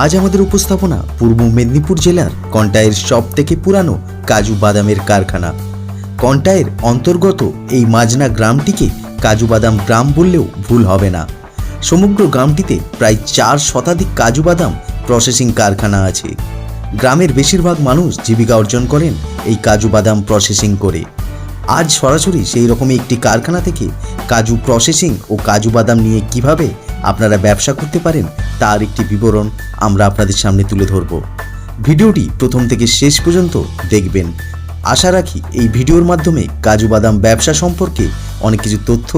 আজ আমাদের উপস্থাপনা পূর্ব মেদিনীপুর জেলার কন্টায়ের সব থেকে পুরানো কাজু বাদামের কারখানা। কন্টায়ের অন্তর্গত এই মাজনা গ্রামটিকে কাজু বাদাম গ্রাম বললেও ভুল হবে না। সমগ্র গ্রামটিতে প্রায় চার শতাধিক কাজু বাদাম প্রসেসিং কারখানা আছে। গ্রামের বেশিরভাগ মানুষ জীবিকা অর্জন করেন এই কাজু বাদাম প্রসেসিং করে। আজ সরাসরি সেই রকমই একটি কারখানা থেকে কাজু প্রসেসিং ও কাজু বাদাম নিয়ে কীভাবে আপনারা ব্যবসা করতে পারেন, তার একটি বিবরণ আমরা আপনাদের সামনে তুলে ধরব। ভিডিওটি প্রথম থেকে শেষ পর্যন্ত দেখবেন। আশা রাখি এই ভিডিওর মাধ্যমে কাজু বাদাম ব্যবসা সম্পর্কে অনেক কিছু তথ্য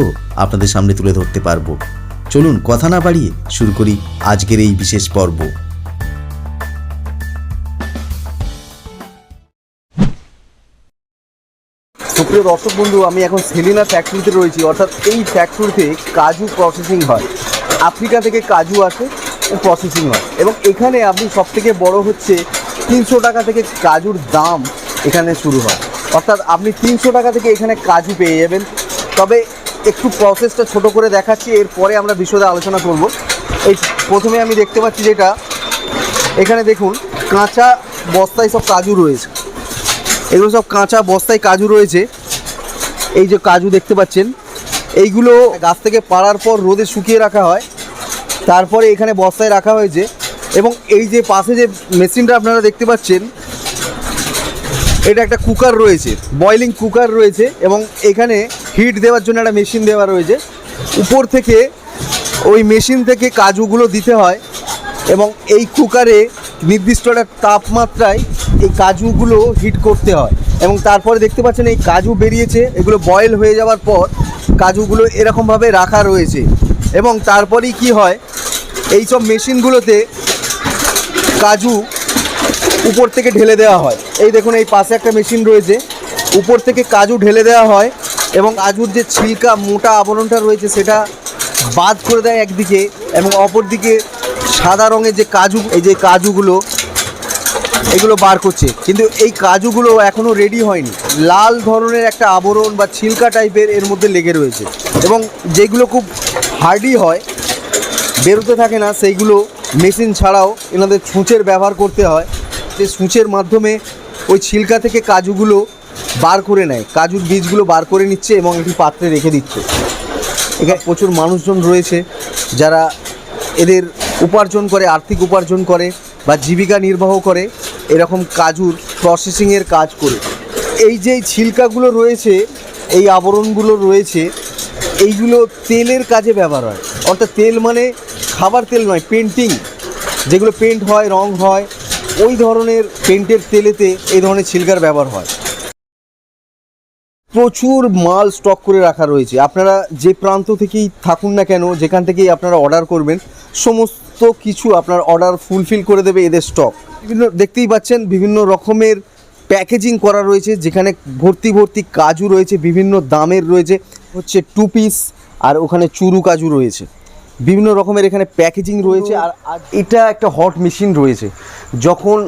আপনাদের সামনে তুলে ধরতে পারব। চলুন কথা না বাড়িয়ে শুরু করি আজকের এই বিশেষ পর্ব। সুপ্রিয় দর্শক বন্ধু, আমি এখন সেলিনা ফ্যাক্টরিতে রয়েছি। অর্থাৎ এই ফ্যাক্টরিতে কাজু প্রসেসিং হয়। আফ্রিকা থেকে কাজু আসে প্রসেসিং হয়। এবং এখানে আপনি সব থেকে বড় হচ্ছে তিনশো টাকা থেকে কাজুর দাম এখানে শুরু হয়। অর্থাৎ আপনি তিনশো টাকা থেকে এখানে কাজু পেয়ে যাবেন। তবে একটু প্রসেসটা ছোট করে দেখাচ্ছি, এরপরে আমরা বিশদে আলোচনা করব। এই প্রথমে আমি দেখতে পাচ্ছি যেটা, এখানে দেখুন, কাঁচা বস্তায় সব কাজু রয়েছে। এগুলো সব কাঁচা বস্তায় কাজু রয়েছে। এই যে কাজু দেখতে পাচ্ছেন এইগুলো গাছ থেকে পাড়ার পর রোদে শুকিয়ে রাখা হয়। তারপরে এখানে বস্তায় রাখা হয়েছে এবং এই যে পাশে যে মেশিনটা আপনারা দেখতে পাচ্ছেন, এটা একটা কুকার রয়েছে বয়লিং কুকার রয়েছে এবং এখানে হিট দেওয়ার জন্য একটা মেশিন দেওয়া রয়েছে। উপর থেকে ওই মেশিন থেকে কাজুগুলো দিতে হয় এবং এই কুকারে নির্দিষ্ট একটা তাপমাত্রায় এই কাজুগুলো হিট করতে হয়। এবং তারপরে দেখতে পাচ্ছেন এই কাজু বেরিয়েছে, এগুলো বয়েল হয়ে যাওয়ার পর কাজুগুলো এরকমভাবে রাখা রয়েছে। এবং তারপরেই কি হয় এই সব মেশিনগুলোতে কাজু উপর থেকে ঢেলে দেওয়া হয়। এই দেখুন, এই পাশে একটা মেশিন রয়েছে। উপর থেকে কাজু ঢেলে দেওয়া হয় এবং কাজুর যে ছিলকা, মোটা আবরণটা রয়েছে, সেটা বাদ করে দেয় একদিকে এবং অপর দিকে সাদা রঙের যে কাজু, এই যে কাজুগুলো এগুলো বার করছে। কিন্তু এই কাজুগুলো এখনও রেডি হয়নি। লাল ধরনের একটা আবরণ বা ছিলকা টাইপের এর মধ্যে লেগে রয়েছে। এবং যেগুলো খুব হার্ডি হয়, বেরোতে থাকে না, সেইগুলো মেশিন ছাড়াও এনাদের ছুঁচের ব্যবহার করতে হয়। যে ছুঁচের মাধ্যমে ওই ছিলকা থেকে কাজুগুলো বার করে নেয়। কাজুর বীজগুলো বার করে নিচ্ছে এবং একটি পাত্রে রেখে দিচ্ছে। এখানে প্রচুর মানুষজন রয়েছে যারা এদের উপার্জন করে, আর্থিক উপার্জন করে বা জীবিকা নির্বাহ করে। এরকম কাজুর প্রসেসিংয়ের কাজ করে। এই যে ছিলকাগুলো রয়েছে, এই আবরণগুলো রয়েছে, এইগুলো তেলের কাজে ব্যবহার হয়। অর্থাৎ তেল মানে খাবার তেল নয় পেন্টিং যেগুলো পেন্ট হয়, রং হয়, ওই ধরনের পেন্টের তেলেতে এই ধরনের ছিলকার ব্যবহার হয়। প্রচুর মাল স্টক করে রাখা রয়েছে। আপনারা যে প্রান্ত থেকেই থাকুন না কেন যেখান থেকেই আপনারা অর্ডার করবেন সমস্ত কিছু আপনার অর্ডার ফুলফিল করে দেবে এদের স্টক বিভিন্ন দেখতেই পাচ্ছেন বিভিন্ন রকমের প্যাকেজিং করা রয়েছে যেখানে ভর্তি ভর্তি কাজু রয়েছে বিভিন্ন দামের রয়েছে হচ্ছে টু পিস আর ওখানে চুরু কাজু রয়েছে। বিভিন্ন রকমের এখানে প্যাকেজিং রয়েছে আর আর এটা একটা হট মেশিন রয়েছে। যখন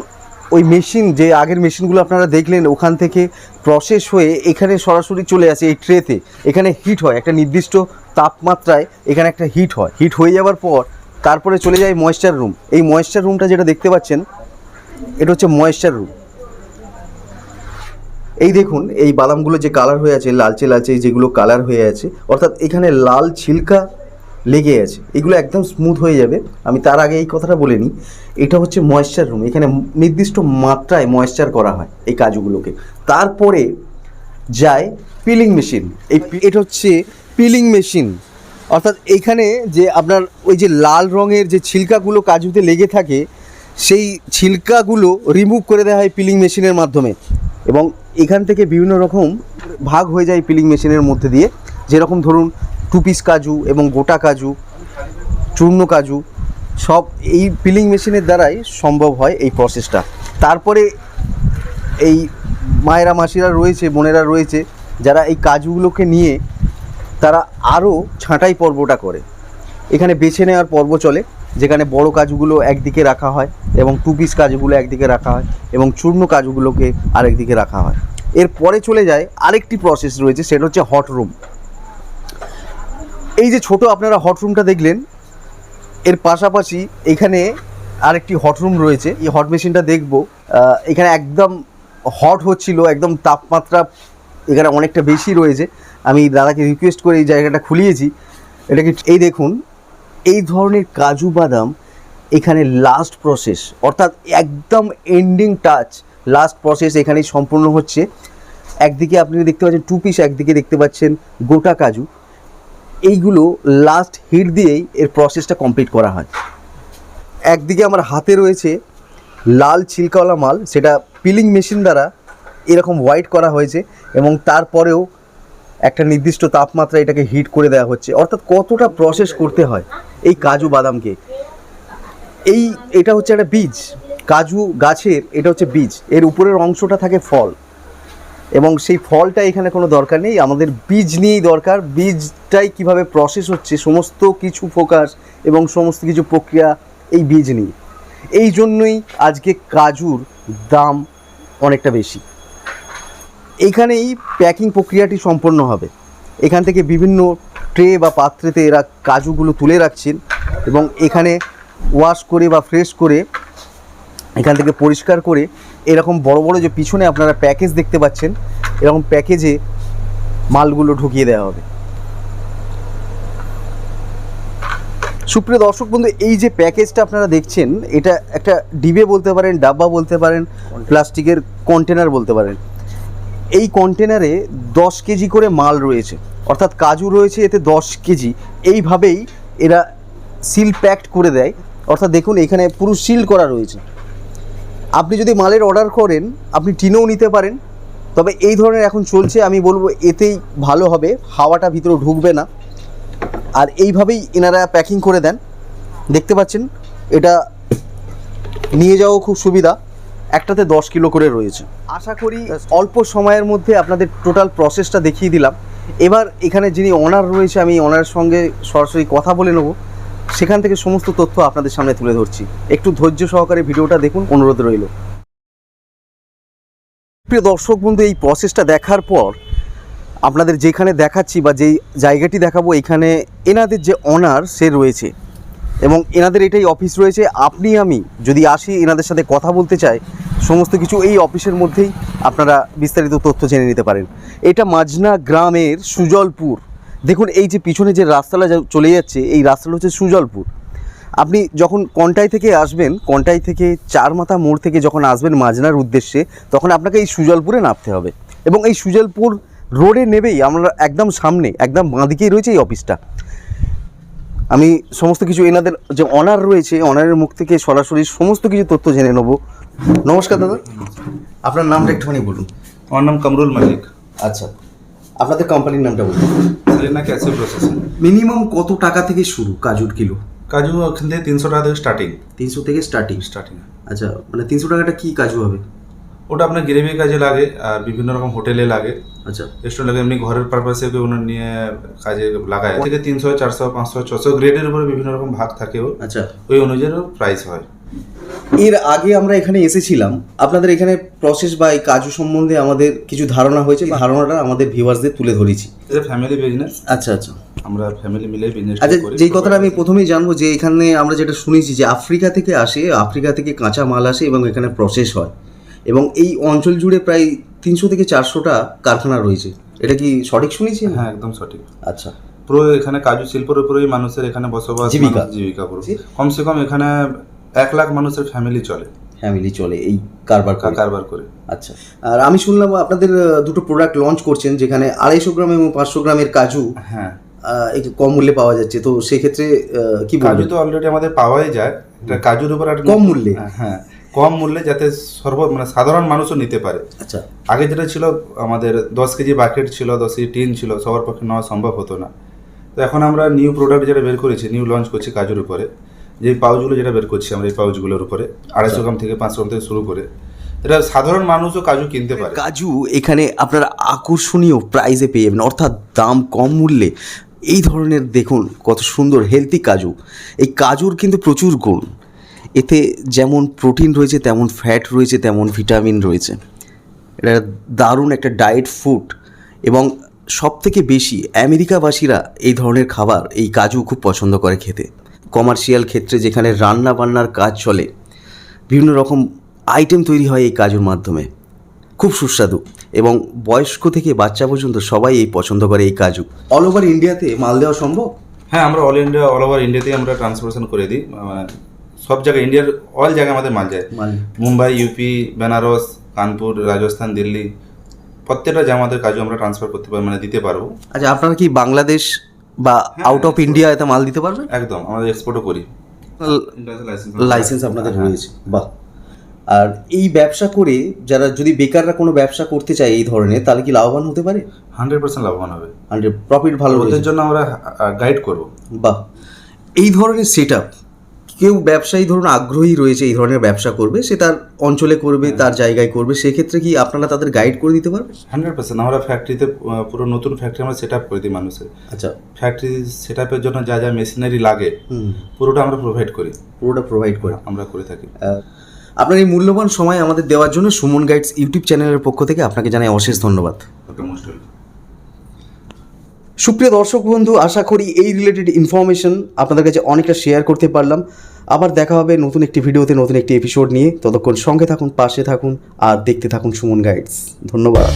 ওই মেশিন যে আগের মেশিনগুলো আপনারা দেখলেন, ওখান থেকে প্রসেস হয়ে এখানে সরাসরি চলে আসে এই ট্রেতে এখানে হিট হয়, একটা নির্দিষ্ট তাপমাত্রায় এখানে একটা হিট হয়। হিট হয়ে যাওয়ার পর তারপরে চলে যায় ময়েশ্চার রুম এই ময়েশ্চার রুমটা যেটা দেখতে পাচ্ছেন, এটা হচ্ছে ময়েশ্চার রুম এই দেখুন, এই বাদামগুলো যে কালার হয়ে আছে লালচে লালচে যেগুলো কালার হয়ে আছে, অর্থাৎ এখানে লাল ছিলকা লেগে আছে। এগুলো একদম স্মুথ হয়ে যাবে। আমি তার আগে এই কথাটা বলে নিই এটা হচ্ছে ময়েশ্চার রুম এখানে নির্দিষ্ট মাত্রায় ময়েশ্চার করা হয় এই কাজুগুলোকে। তারপরে যায় পিলিং মেশিন এই এটা হচ্ছে পিলিং মেশিন অর্থাৎ এইখানে যে আপনার ওই যে লাল রঙের যে ছিলকাগুলো কাজুতে লেগে থাকে, সেই ছিলকাগুলো রিমুভ করে দেওয়া হয় পিলিং মেশিনের মাধ্যমে। এবং এখান থেকে বিভিন্ন রকম ভাগ হয়ে যায় পিলিং মেশিনের মধ্যে দিয়ে। যেরকম ধরুন টু পিস কাজু এবং গোটা কাজু, চূর্ণ কাজু, সব এই পিলিং মেশিনের দ্বারাই সম্ভব হয় এই প্রসেসটা তারপরে এই মায়েরা, মাসিরা রয়েছে, বোনেরা রয়েছে, যারা এই কাজুগুলোকে নিয়ে তারা আরও ছাঁটাই পর্বটা করে। এখানে বেছে নেওয়ার পর্ব চলে, যেখানে বড় কাজুগুলো একদিকে রাখা হয় এবং টু পিস কাজুগুলো একদিকে রাখা হয় এবং চূর্ণ কাজুগুলোকে আরেকদিকে রাখা হয়। এরপরে চলে যায় আরেকটি প্রসেস রয়েছে, সেটা হচ্ছে হট রুম এই যে ছোট আপনারা হট রুমটা দেখলেন, এর পাশাপাশি এখানে আরেকটি হট রুম রয়েছে। এই হট মেশিনটা দেখব। এখানে একদম হট হচ্ছিল, একদম তাপমাত্রা এখানে অনেকটা বেশি রয়েছে। আমি দাদাকে রিকোয়েস্ট করে এই জায়গাটা খুলিয়েছি। এটাকে এই দেখুন, এই ধরনের কাজু বাদাম এখানে লাস্ট প্রসেস অর্থাৎ একদম এন্ডিং টাচ লাস্ট প্রসেস এখানেই সম্পূর্ণ হচ্ছে। একদিকে আপনি দেখতে পাচ্ছেন টু পিস একদিকে দেখতে পাচ্ছেন গোটা কাজু। এইগুলো লাস্ট হিট দিয়েই এর প্রসেসটা কমপ্লিট করা হয়। একদিকে আমার হাতে রয়েছে লাল ছিলকাওয়ালা মাল, সেটা পিলিং মেশিন দ্বারা এরকম হোয়াইট করা হয়েছে এবং তারপরেও একটা নির্দিষ্ট তাপমাত্রা এটাকে হিট করে দেওয়া হচ্ছে। অর্থাৎ কতটা প্রসেস করতে হয় এই কাজু বাদামকে এই, এটা হচ্ছে একটা বীজ। কাজু গাছের, এটা হচ্ছে বীজ। এর উপরের অংশটা থাকে ফল। এবং সেই ফলটা এখানে কোনো দরকার নেই। আমাদের বীজ নিয়েই দরকার। বীজটাই কীভাবে প্রসেস হচ্ছে, সমস্ত কিছু ফোকাস এবং সমস্ত কিছু প্রক্রিয়া এই বীজ নিয়ে। এই জন্যই আজকে কাজুর দাম অনেকটা বেশি। এইখানেই প্যাকিং প্রক্রিয়াটি সম্পন্ন হবে। এখান থেকে বিভিন্ন ট্রে বা পাত্রেতে এরা কাজুগুলো তুলে রাখছেন এবং এখানে ওয়াশ করে বা ফ্রেশ করে এখান থেকে পরিষ্কার করে এরকম বড় বড় যে পিছনে আপনারা প্যাকেজ দেখতে পাচ্ছেন এরকম প্যাকেজে মালগুলো ঢুকিয়ে দেওয়া হবে। সুপ্রিয় দর্শক বন্ধু এই যে প্যাকেজটা আপনারা দেখছেন এটা একটা ডিবে বলতে পারেন ডাব্বা বলতে পারেন প্লাস্টিকের কন্টেনার বলতে পারেন। এই কন্টেনারে দশ কেজি করে মাল রয়েছে অর্থাৎ কাজু রয়েছে এতে দশ কেজি। এইভাবেই এরা সিল প্যাকড করে দেয়। অর্থাৎ দেখুন এখানে পুরো সিল করা রয়েছে। আপনি যদি মালের অর্ডার করেন, আপনি টিনেও নিতে পারেন। তবে এই ধরনের এখন চলছে, আমি বলব এতেই ভালো হবে, হাওয়াটা ভিতরে ঢুকবে না। আর এইভাবেই এনারা প্যাকিং করে দেন। দেখতে পাচ্ছেন, এটা নিয়ে যাওয়া খুব সুবিধা। একটাতে দশ কিলো করে রয়েছে। আশা করি অল্প সময়ের মধ্যে আপনাদের টোটাল প্রসেসটা দেখিয়ে দিলাম। এবার এখানে যিনি অনার রয়েছে, আমি ওনার সঙ্গে সরাসরি কথা বলে নেব। সেখান থেকে সমস্ত তথ্য আপনাদের সামনে তুলে ধরছি। একটু ধৈর্য সহকারে ভিডিওটা দেখুন, অনুরোধ রইল। প্রিয় দর্শক বন্ধু, এই প্রসেসটা দেখার পর আপনাদের যেখানে দেখাচ্ছি বা যেই জায়গাটি দেখাবো, এখানে এনাদের যে অনার সে রয়েছে। এবং এনাদের এটাই অফিস রয়েছে। আপনি, আমি যদি আসি, এনাদের সাথে কথা বলতে চাই, সমস্ত কিছু এই অফিসের মধ্যেই আপনারা বিস্তারিত তথ্য জেনে নিতে পারেন। এটা মাজনা গ্রামের সুজলপুর দেখুন এই যে পিছনে যে রাস্তাটা চলে যাচ্ছে এই রাস্তাটা হচ্ছে সুজলপুর। আপনি যখন কন্টাই থেকে আসবেন কন্টাই থেকে চার মাথা মোড় থেকে যখন আসবেন মাজনার উদ্দেশ্যে তখন আপনাকে এই সুজলপুরে নামতে হবে। এবং এই সুজলপুর রোডে নেবেই আমরা একদম সামনে একদম বাঁদিকেই রয়েছে এই অফিসটা। আমি সমস্ত কিছু এনাদের যে অনার রয়েছে অনারের মুখ থেকে সরাসরি সমস্ত কিছু তথ্য জেনে নেব। নমস্কার দাদা। আপনার নামটা একটুখানি বলুন। আমার নাম কামরুল মালিক। আচ্ছা। আপনাদের কোম্পানির নামটা বলুন। সেলিনা ক্যাসে প্রসেসিং। মিনিমাম কত টাকা থেকে শুরু কাজুর কিলো? কাজু ওখান থেকে তিনশো টাকা থেকে স্টার্টিং তিনশো থেকে স্টার্টিং স্টার্টিং আচ্ছা মানে তিনশো টাকাটা কি কাজু হবে? ওটা আপনার গ্রেভি কাজে লাগে আর বিভিন্ন রকম হোটেলে লাগে। আচ্ছা। রেস্টুরেন্ট লাগে এমনি ঘরের পারপাসে কেউ ওনার নিয়ে কাজে লাগায়। থেকে তিনশো চারশো পাঁচশো ছশো গ্রেডের উপরে বিভিন্ন রকম ভাগ থাকে ওর। আচ্ছা। ওই অনুযায়ী প্রাইস হয়। এর আগে আমরা এখানে এসেছিলাম। আপনাদের এখানে প্রসেস বা এই কাজু সম্বন্ধে আমাদের কিছু ধারণা হয়েছে। এই ধারণাটা আমাদের ভিউয়ার্সদের তুলে ধরেছি। এটা ফ্যামিলি বিজনেস আচ্ছা আচ্ছা। আমরা ফ্যামিলি মিলে বিজনেস আচ্ছা যেই কথাটা আমি প্রথমেই জানব যে এখানে আমরা যেটা শুনেছি যে আফ্রিকা থেকে আসে আফ্রিকা থেকে কাঁচা মাল আসে এবং এখানে প্রসেস হয়। এবং এই অঞ্চল জুড়ে প্রায় তিনশো থেকে চারশোটা কারখানা রয়েছে। এটা কি সঠিক শুনেছি? হ্যাঁ একদম সঠিক। আচ্ছা। পুরো এখানে কাজু শিল্পের উপরেই মানুষের এখানে বসবাস জীবিকা। জীবিকা পুরো। কমসে কম এখানে এক লাখ মানুষের ফ্যামিলি চলে। ফ্যামিলি চলে এই কারবার করে। কারবার করে। আচ্ছা আর আমি শুনলাম আপনাদের দুটো প্রোডাক্ট লঞ্চ করছেন যেখানে আড়াইশো গ্রাম এবং পাঁচশো গ্রামের কাজু হ্যাঁ। একটু কম মূল্যে পাওয়া যাচ্ছে। তো সেক্ষেত্রে কি কাজু তো অলরেডি আমাদের পাওয়াই যায়। এটা কাজুর উপর একটা- কম মূল্যে? হ্যাঁ কম মূল্যে যাতে সর্ব মানে সাধারণ মানুষও নিতে পারে। আচ্ছা। আগে যেটা ছিল আমাদের দশ কেজি বাকেট ছিল দশ কেজি টিন ছিল সবার পক্ষে নেওয়া সম্ভব হতো না। তো এখন আমরা নিউ প্রোডাক্ট যেটা বের করেছি নিউ লঞ্চ করছি কাজুর উপরে। যে পাউচগুলো যেটা বের করছি আমরা এই পাউচগুলোর উপরে, আড়াইশো গ্রাম থেকে পাঁচশো গ্রাম থেকে শুরু করে, এটা সাধারণ মানুষও কাজু কিনতে পারে। কাজু এখানে আপনারা আকর্ষণীয় প্রাইজে পেয়ে যাবেন, অর্থাৎ দাম কম মূল্যে। এই ধরনের দেখুন কত সুন্দর হেলদি কাজু। এই কাজুর কিন্তু প্রচুর গুণ। এতে যেমন প্রোটিন রয়েছে, তেমন ফ্যাট রয়েছে, তেমন ভিটামিন রয়েছে। এটা দারুণ একটা ডায়েট ফুড এবং সব থেকে বেশি আমেরিকাবাসীরা এই ধরনের খাবার, এই কাজু খুব পছন্দ করে খেতে। কমার্শিয়াল ক্ষেত্রে যেখানে রান্না বান্নার কাজ চলে বিভিন্ন রকম আইটেম তৈরি হয় এই কাজুর মাধ্যমে। খুব সুস্বাদু এবং বয়স্ক থেকে বাচ্চা পর্যন্ত সবাই এই পছন্দ করে এই কাজু। অল ওভার ইন্ডিয়াতে মাল দেওয়া সম্ভব? হ্যাঁ আমরা অল ইন্ডিয়া অল ওভার ইন্ডিয়াতেই আমরা ট্রান্সপোর্টেশন করে দিই। মানে সব জায়গায় ইন্ডিয়ার অল জায়গায় আমাদের মাল যায়। মুম্বাই ইউপি বেনারস কানপুর রাজস্থান দিল্লি প্রত্যেকটা জায়গায় আমাদের কাজু আমরা ট্রান্সফার করতে পারি মানে দিতে পারব। আচ্ছা আপনারা কি বাংলাদেশ বা আউট অফ ইন্ডিয়া এতে মাল দিতে পারবেন একদম আমাদের এক্সপোর্টও করি। লাইসেন্স আপনাদের রয়েছে বাহ। আর এই ব্যবসা করে যারা যদি বেকাররা কোনো ব্যবসা করতে চায় এই ধরনের তাহলে কি লাভবান হতে পারে? হান্ড্রেড পার্সেন্ট লাভবান হবে। হান্ড্রেড প্রফিট ভালো ওদের জন্য আমরা গাইড করব। বাহ। এই ধরনের সেট কেউ ব্যবসায়ী ধরুন আগ্রহী রয়েছে এই ধরনের ব্যবসা করবে সে তার অঞ্চলে করবে তার জায়গায় করবে সেক্ষেত্রে কি আপনারা তাদের গাইড করে দিতে পারবেন? হান্ড্রেড পার্সেন্ট আমরা ফ্যাক্টরিতে পুরো নতুন ফ্যাক্টরি আমরা সেট আপ করে দিই মানুষের। আচ্ছা। ফ্যাক্টরি সেট আপের জন্য যা যা মেশিনারি লাগে পুরোটা আমরা প্রোভাইড করি। পুরোটা প্রোভাইড করে। আমরা করে থাকি। আপনার এই মূল্যবান সময় আমাদের দেওয়ার জন্য সুমন গাইডস ইউটিউব চ্যানেলের পক্ষ থেকে আপনাকে জানাই অশেষ ধন্যবাদ। ওকে মোস্ট ওয়েলকাম সুপ্রিয় দর্শক বন্ধু, আশা করি এই রিলেটেড ইনফরমেশন আপনাদের কাছে অনেকটা শেয়ার করতে পারলাম। আবার দেখা হবে নতুন একটি ভিডিওতে, নতুন একটি এপিসোড নিয়ে। ততক্ষণ সঙ্গে থাকুন, পাশে থাকুন, আর দেখতে থাকুন সুমন গাইডস ধন্যবাদ।